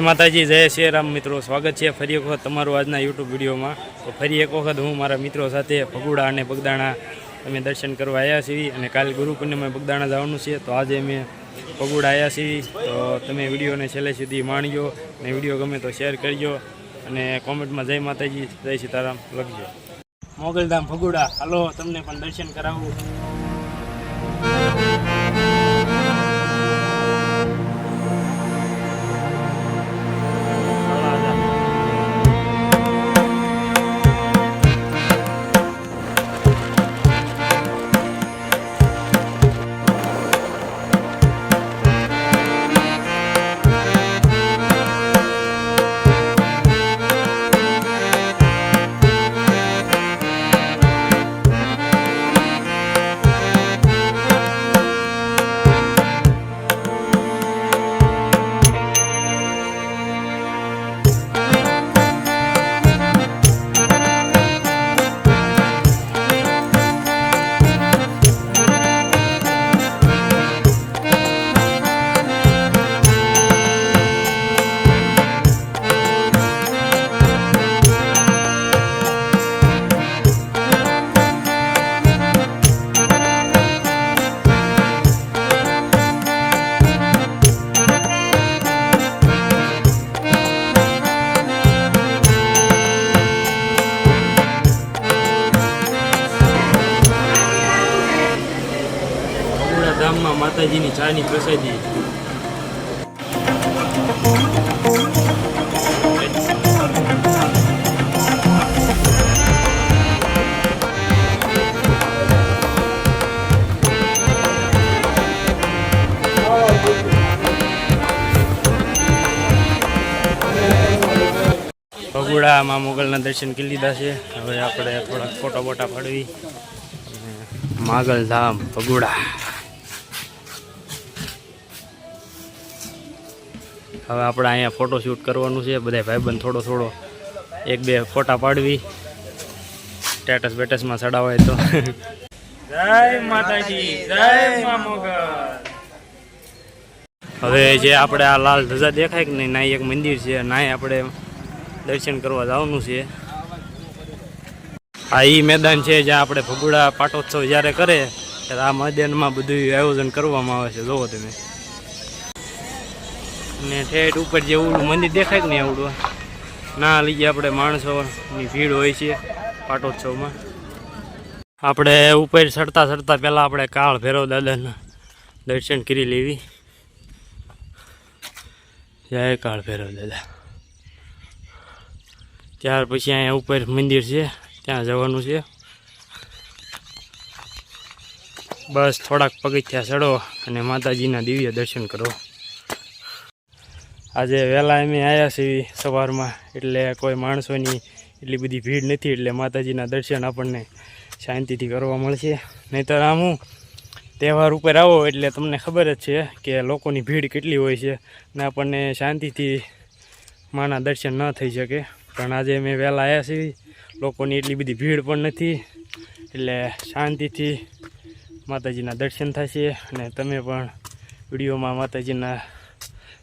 માતાજી, જય શ્રી રામ મિત્રો. સ્વાગત છે ફરી એક વખત તમારું આજના યુટ્યુબ વિડીયોમાં. તો ફરી એક વખત હું મારા મિત્રો સાથે ભગુડા અને બગદાણા અમે દર્શન કરવા આવ્યા છીએ અને કાલ ગુરુ પૂર્ણિમાએ બગદાણા જવાનું છે, તો આજે અમે પગુડા આવ્યા છીએ. તો તમે વિડીયોને છેલ્લે સુધી માણજો અને વીડિયો ગમે તો શેર કરજો અને કોમેન્ટમાં જય માતાજી, જય સીતારામ લખજો. મોગલધામ ભગુડા હાલો, તમને પણ દર્શન કરાવું. માતાજીની ચાની પ્રસાદી. ભગુડામાં મોગલના દર્શન કરી લીધા છે. હવે આપણે થોડાક ફોટો બોટા પાડવી. માગલ ધામ ભગુડા. હવે આપણે અહીંયા ફોટોશૂટ કરવાનું છે. બધા ભાઈબંધ થોડો થોડો એક બે ફોટા પાડવી. સ્ટેટસ બેટસમાં ચડાવાય તો. જય માતાજી જય હવે જે આપણે આ લાલ ધજા દેખાય કે નહીં નાય એક મંદિર છે. નાય આપણે દર્શન કરવા જવાનું છે. આ ઈ મેદાન છે જ્યાં આપણે ભગુડા પાટોત્સવ જ્યારે કરે ત્યારે આ મેદાનમાં બધું આયોજન કરવામાં આવે છે. જોવો તમે. ને ઠેઠ ઉપર જે ઓલું મંદિર દેખાય નહીં આવડું ના લઈએ આપણે માણસોની ભીડ હોય છે પાટોત્સવમાં. આપણે ઉપર ચડતા ચડતા પહેલાં આપણે કાળ ભૈરવ દાદાના દર્શન કરી લેવી. જય કાળ ભૈરવ દાદા. ત્યાર પછી અહીંયા ઉપર મંદિર છે, ત્યાં જવાનું છે. બસ થોડાક પગથિયા ચડો અને માતાજીના દિવ્ય દર્શન કરો. આજે વહેલા અમે આવ્યા છીએ સવારમાં, એટલે કોઈ માણસોની એટલી બધી ભીડ નથી, એટલે માતાજીના દર્શન આપણને શાંતિથી કરવા મળશે. નહીંતર આમ હું તહેવાર ઉપર આવો એટલે તમને ખબર જ છે કે લોકોની ભીડ કેટલી હોય છે ને આપણને શાંતિથી માના દર્શન ન થઈ શકે. પણ આજે અમે વહેલા આવ્યા છીએ, લોકોની એટલી બધી ભીડ પણ નથી, એટલે શાંતિથી માતાજીના દર્શન થશે અને તમે પણ વિડીયોમાં માતાજીના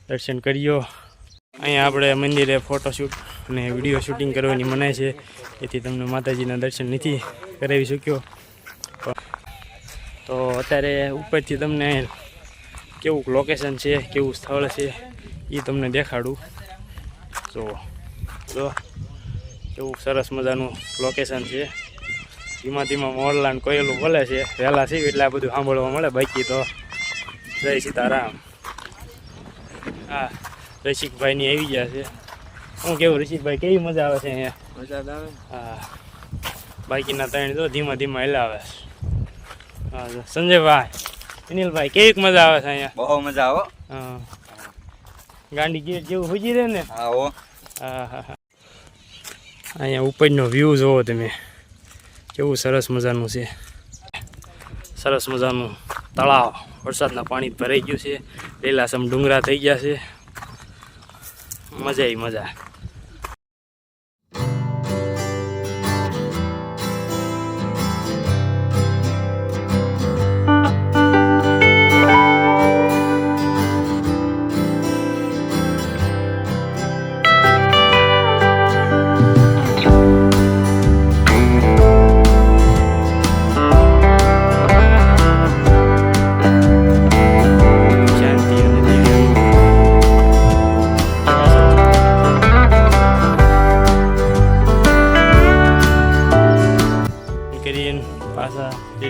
દર્શન કર્યો. અહીંયા આપણે મંદિરે ફોટોશૂટ અને વીડિયો શૂટિંગ કરવાની મનાય છે. એથી તમને માતાજીના દર્શન નથી કરાવી શક્યો. તો અત્યારે ઉપરથી તમને કેવું લોકેશન છે, કેવું સ્થળ છે એ તમને દેખાડું. તો જો, કેવું સરસ મજાનું લોકેશન છે. ધીમા ધીમા મોરલાન કોયલું બોલે છે. વહેલા છે એટલે આ બધું સાંભળવા મળે બાકી તો. જય સીતારામ. હા રસિકભાઈની આવી ગયા છે. હું કેવું રસિકભાઈ કેવી મજા આવે છે અહીંયા? મજા આવે હા. બાકીના ત્રણ તો ધીમા ધીમા હેલાવે આવે હા સંજયભાઈ અનિલભાઈ કેવી મજા આવે છે અહીંયા? બહુ મજા આવો હા. ગાંડી ગેટ જેવું હોજી રહે ને? આવો હા. હા હા અહીંયા ઉપરનો વ્યૂ જોવો તમે. કેવું સરસ મજાનું છે. સરસ મજાનું તળાવ. વરસાદના પાણી ભરાઈ ગયું છે. લીલાસમ ડુંગરા થઈ ગયા છે. મજા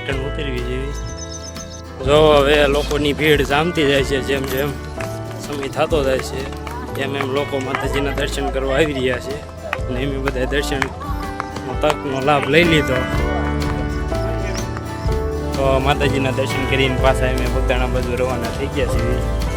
સાયકલ ઉતરવી જેવી. જો હવે લોકોની ભીડ જામતી જાય છે, જેમ જેમ સમય થતો જાય છે, એમ એમ લોકો માતાજીના દર્શન કરવા આવી રહ્યા છે. અને એમ બધા દર્શન તકનો લાભ લઈ લીધો. તો માતાજીના દર્શન કરીને પાછા એમ પોતાના બધું રવાના થઈ ગયા છીએ.